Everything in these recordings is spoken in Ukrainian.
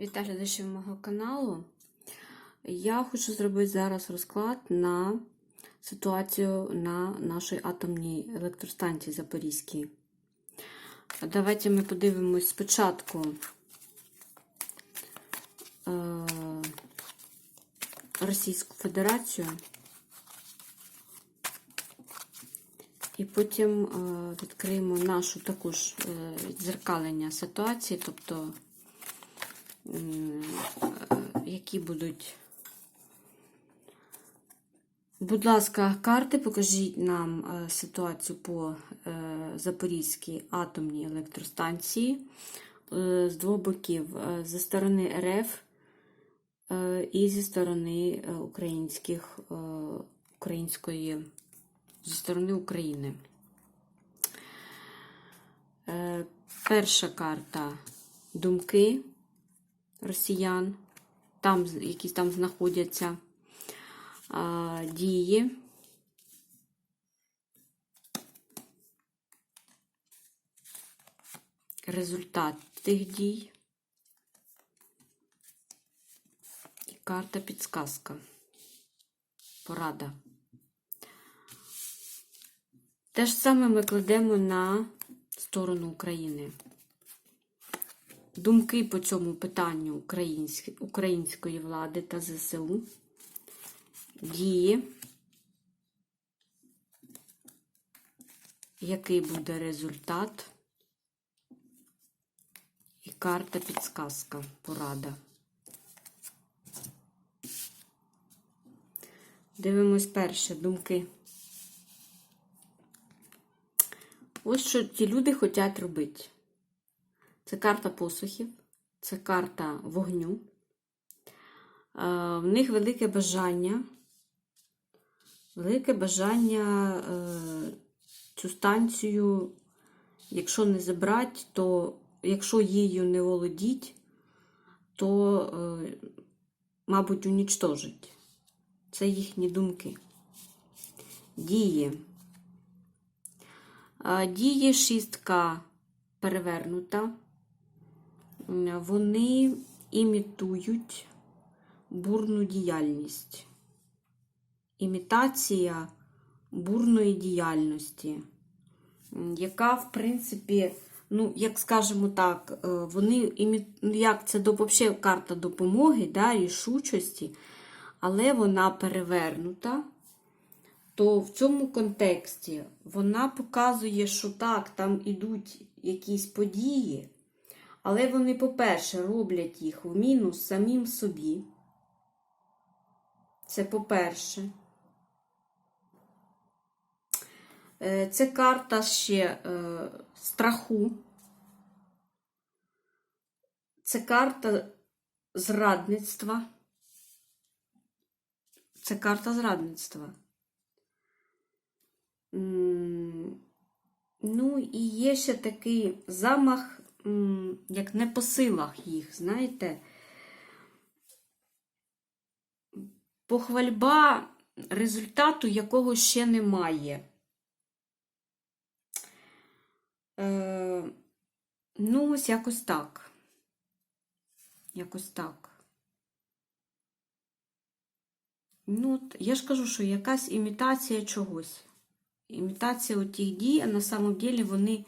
Вітаю глядачів мого каналу. Я хочу зробити зараз розклад на ситуацію на нашій атомній електростанції Запорізькій. Давайте ми подивимось спочатку е, Російську Федерацію. І потім е, відкриємо нашу також е, дзеркалення ситуації, тобто які будуть. Будь ласка, карти, покажіть нам е, ситуацію по е, Запорізькій атомній електростанції е, з двох боків, е, зі сторони РФ е, і зі сторони е, українських, е, української, зі сторони України. Е, Перша карта думки росіян, там, які там знаходяться а, дії. Результат тих дій. І карта підсказка. Порада. Те ж саме ми кладемо на сторону України. Думки по цьому питанню української влади та ЗСУ дії, який буде результат, і карта підсказка, порада. Дивимось перше думки. Ось що ті люди хочуть робити. Це карта посухів, це карта вогню. Е, В них велике бажання велике бажання е, цю станцію, якщо не забрати, то якщо її не володіть, то, е, мабуть, унічтожить. Це їхні думки. Дії. Дії шістка перевернута. Вони імітують бурну діяльність імітація бурної діяльності, яка, в принципі, ну, як скажемо так, е, вони імі... ну, як це взагалі карта допомоги, да, рішучості, але вона перевернута. То в цьому контексті вона показує, що так, там ідуть якісь події, але вони, по-перше, роблять їх в мінус самим собі. Це по-перше. Е, Це карта ще е, страху. Це карта зрадництва. Це карта зрадництва. Ну, і є ще такий замах, як не по силах їх, знаєте. Похвальба результату, якого ще немає. Е, ну, ось якось так. Якось так. Ну, я ж кажу, що якась імітація чогось. Імітація у тих дій, а на самом деле вони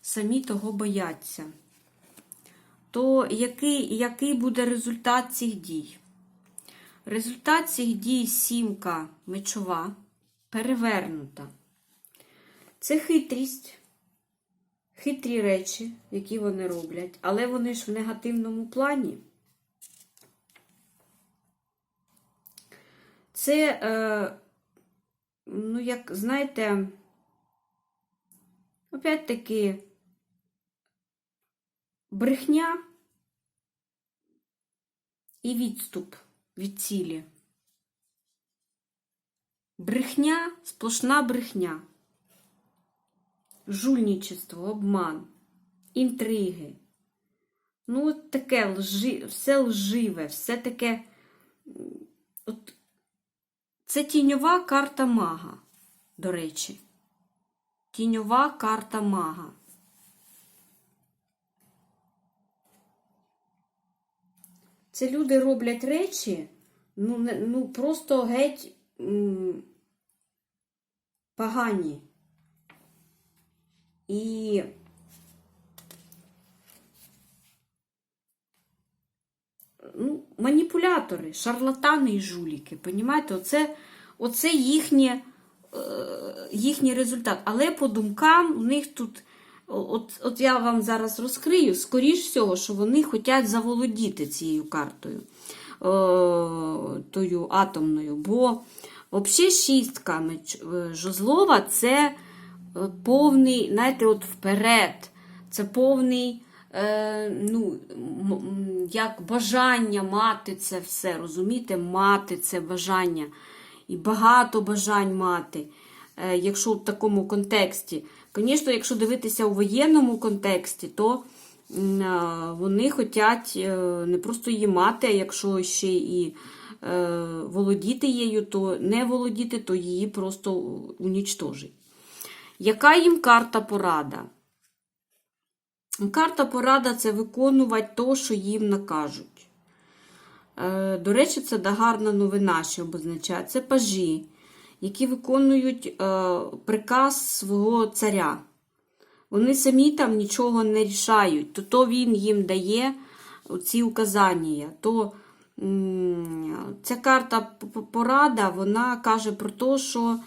самі того бояться. То який, який буде результат цих дій? Результат цих дій сімка мечова перевернута. Це хитрість, хитрі речі, які вони роблять, але вони ж в негативному плані. Це, е, ну, як знаєте, опять-таки, брехня і відступ від цілі. Брехня, сплошна брехня, жульничество, обман, інтриги. Ну, от таке лжи, все лживе, все таке. От, це тіньова карта мага, до речі. Тіньова карта мага. Це люди роблять речі, ну, не, ну просто геть погані. І ну, маніпулятори, шарлатани і жуліки. Понімаєте? Оце, оце їхнє, е, їхній результат. Але по думкам у них тут. От, от я вам зараз розкрию, скоріш всього, що вони хочуть заволодіти цією картою, е, тою атомною. Бо взагалі шістка е, жозлова це е, повний, знаєте, от вперед. Це повний, е, ну, як бажання мати це все, розумієте? Мати це бажання. І багато бажань мати, якщо в такому контексті. Звісно, якщо дивитися у воєнному контексті, то е, вони хочуть не просто її мати, а якщо ще і е, володіти її, то не володіти, то її просто унічтожить. Яка їм карта порада? Карта порада це виконувати то, що їм накажуть. Е, До речі, це гарна новина, що обозначає. Це пажі, які виконують е, приказ свого царя. Вони самі там нічого не рішають, то, то він їм дає ці указання. То ця карта порада, вона каже про те, що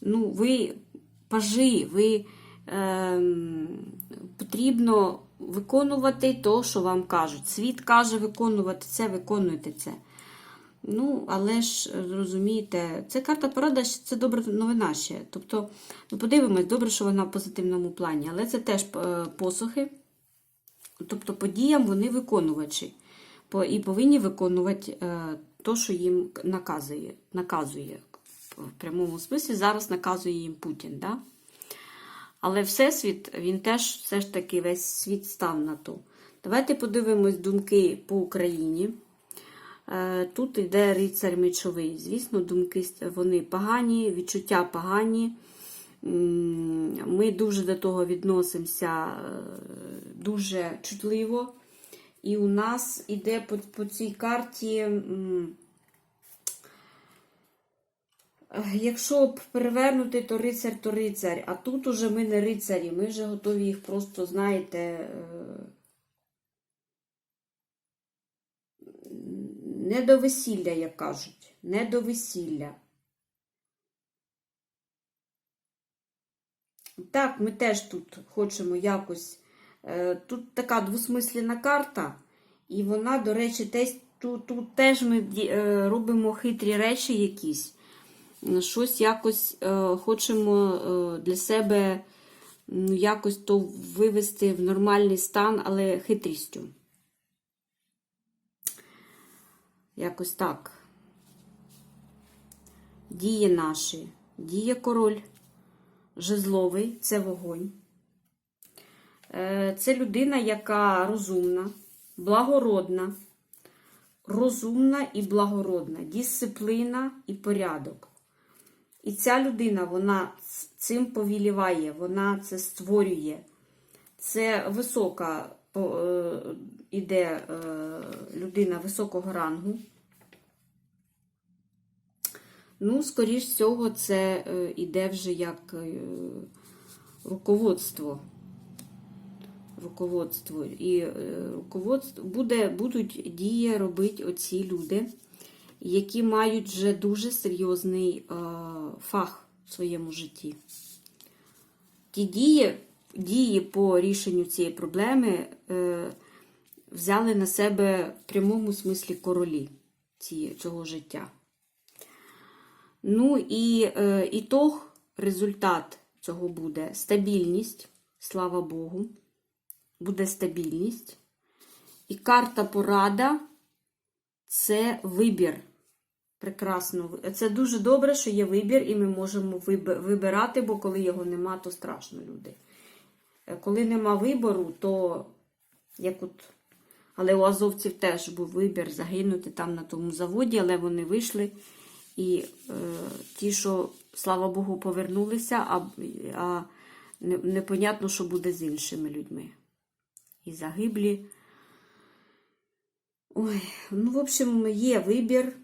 ну, ви пажи, ви ем, потрібно виконувати те, що вам кажуть. Світ каже виконувати це, виконуйте це. Ну, але ж розумієте, це карта порада, це добра новина ще. Тобто, ну подивимось, добре, що вона в позитивному плані, але це теж е, посухи. Тобто подіям вони виконувачі. І повинні виконувати е, то, що їм наказує. наказує. В прямому смислі зараз наказує їм Путін. Да? Але Всесвіт, він теж все ж таки весь світ став на то. Давайте подивимось думки по Україні. Е, Тут йде рицар мечовий. Звісно, думки вони погані, відчуття погані. Ми дуже до того відносимося е, дуже чутливо. І у нас іде по, по цій карті. е, Якщо перевернути, то рицар, то рицар. А тут уже ми не рицарі, ми вже готові їх просто, знаєте, не до весілля, як кажуть. Не до весілля. Так, ми теж тут хочемо якось. е, Тут така двосмислена карта, і вона, до речі, теж, тут, тут теж ми е, робимо хитрі речі якісь. Щось якось е, хочемо для себе якось то вивести в нормальний стан, але хитрістю. Якось так. Дії наші. Діє король жезловий це вогонь. Е, Це людина, яка розумна, благородна, розумна і благородна, дисципліна і порядок. І ця людина, вона цим повіліває, вона це створює. Це висока е, іде е, людина високого рангу. Ну, скоріш всього, це е, іде вже як е, руководство. Руководство. І е, руководство буде, будуть дії робити оці люди, які мають вже дуже серйозний е, фах в своєму житті. Ті дії, дії по рішенню цієї проблеми е, взяли на себе в прямому смислі королі цього життя. Ну і е, ітог, результат цього буде стабільність, слава Богу, буде стабільність. І карта порада це вибір. Прекрасно. Це дуже добре, що є вибір, і ми можемо вибирати, бо коли його нема, то страшно люди. Е, Коли нема вибору, то як от. Але у азовців теж був вибір загинути там на тому заводі, але вони вийшли. І е, ті, що, слава Богу, повернулися, а, а непонятно, що буде з іншими людьми. І загиблі. Ой, ну, в общем, є вибір.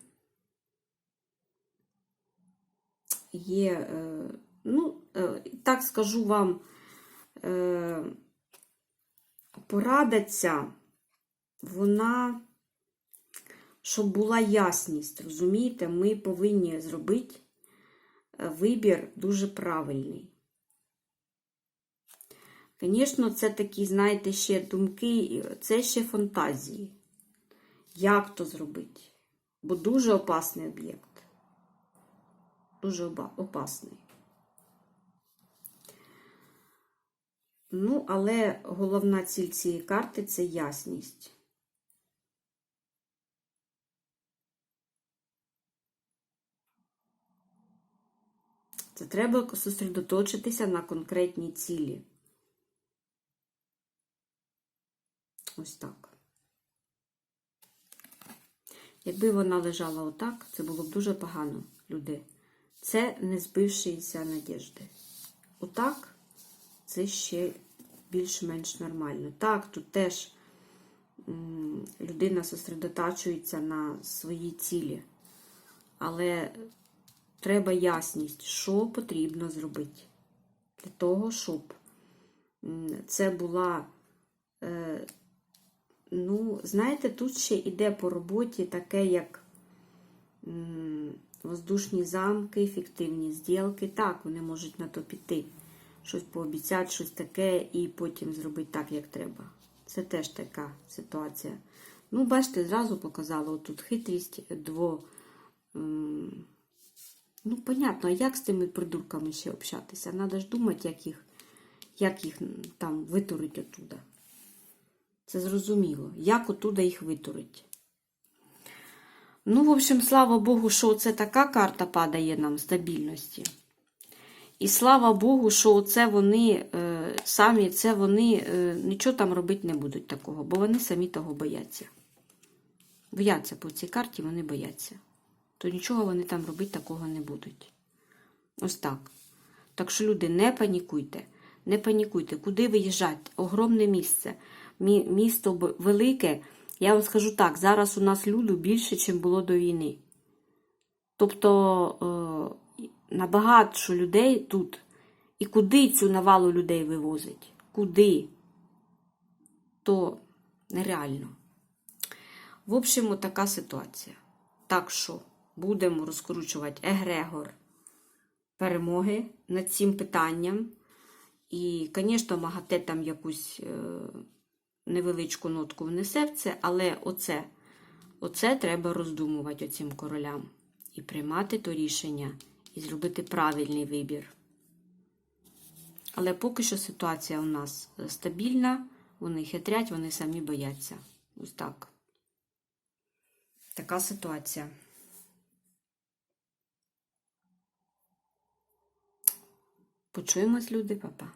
Є, е, ну, е, так скажу вам, е, порада ця, вона, щоб була ясність, розумієте, ми повинні зробити е, вибір дуже правильний. Звісно, це такі, знаєте, ще думки, це ще фантазії. Як то зробити? Бо дуже опасний об'єкт. Дуже опасний. Ну, але головна ціль цієї карти це ясність. Це треба зосередоточитися на конкретній цілі. Ось так. Якби вона лежала отак, це було б дуже погано, люди. Це не збившися надіжди. Отак це ще більш-менш нормально. Так, тут теж людина зосередотачується на своїй цілі. Але треба ясність, що потрібно зробити. Для того, щоб це була. Е, Ну, знаєте, тут ще йде по роботі таке, як воздушні замки, фіктивні зділки. Так, вони можуть на то піти. Щось пообіцяти, щось таке, і потім зробити так, як треба. Це теж така ситуація. Ну, бачите, зразу показала отут хитрість дво. Ну, понятно, а як з цими придурками ще общатися? Треба ж думати, як їх, як їх там витурить оттуда. Це зрозуміло. Як отуда їх витурить. Ну, в общем, слава Богу, що це така карта падає нам стабільності. І слава Богу, що це вони е, самі, це вони е, нічого там робити не будуть такого, бо вони самі того бояться. Бояться по цій карті, вони бояться. То нічого вони там робити такого не будуть. Ось так. Так що, люди, не панікуйте. Не панікуйте, куди виїжджати? Огромне місце. Мі- Місто велике. Я вам скажу так, зараз у нас люду більше, ніж було до війни. Тобто е, набагато людей тут. І куди цю навалу людей вивозить? Куди? То нереально. В общем, така ситуація. Так що будемо розкручувати егрегор перемоги над цим питанням. І, звісно, МАГАТЕ там якусь е, невеличку нотку внесе в це, але оце, оце треба роздумувати оцим королям. І приймати то рішення, і зробити правильний вибір. Але поки що ситуація у нас е, стабільна, вони хитрять, вони самі бояться. Ось так. Така ситуація. Почуємось, люди, папа.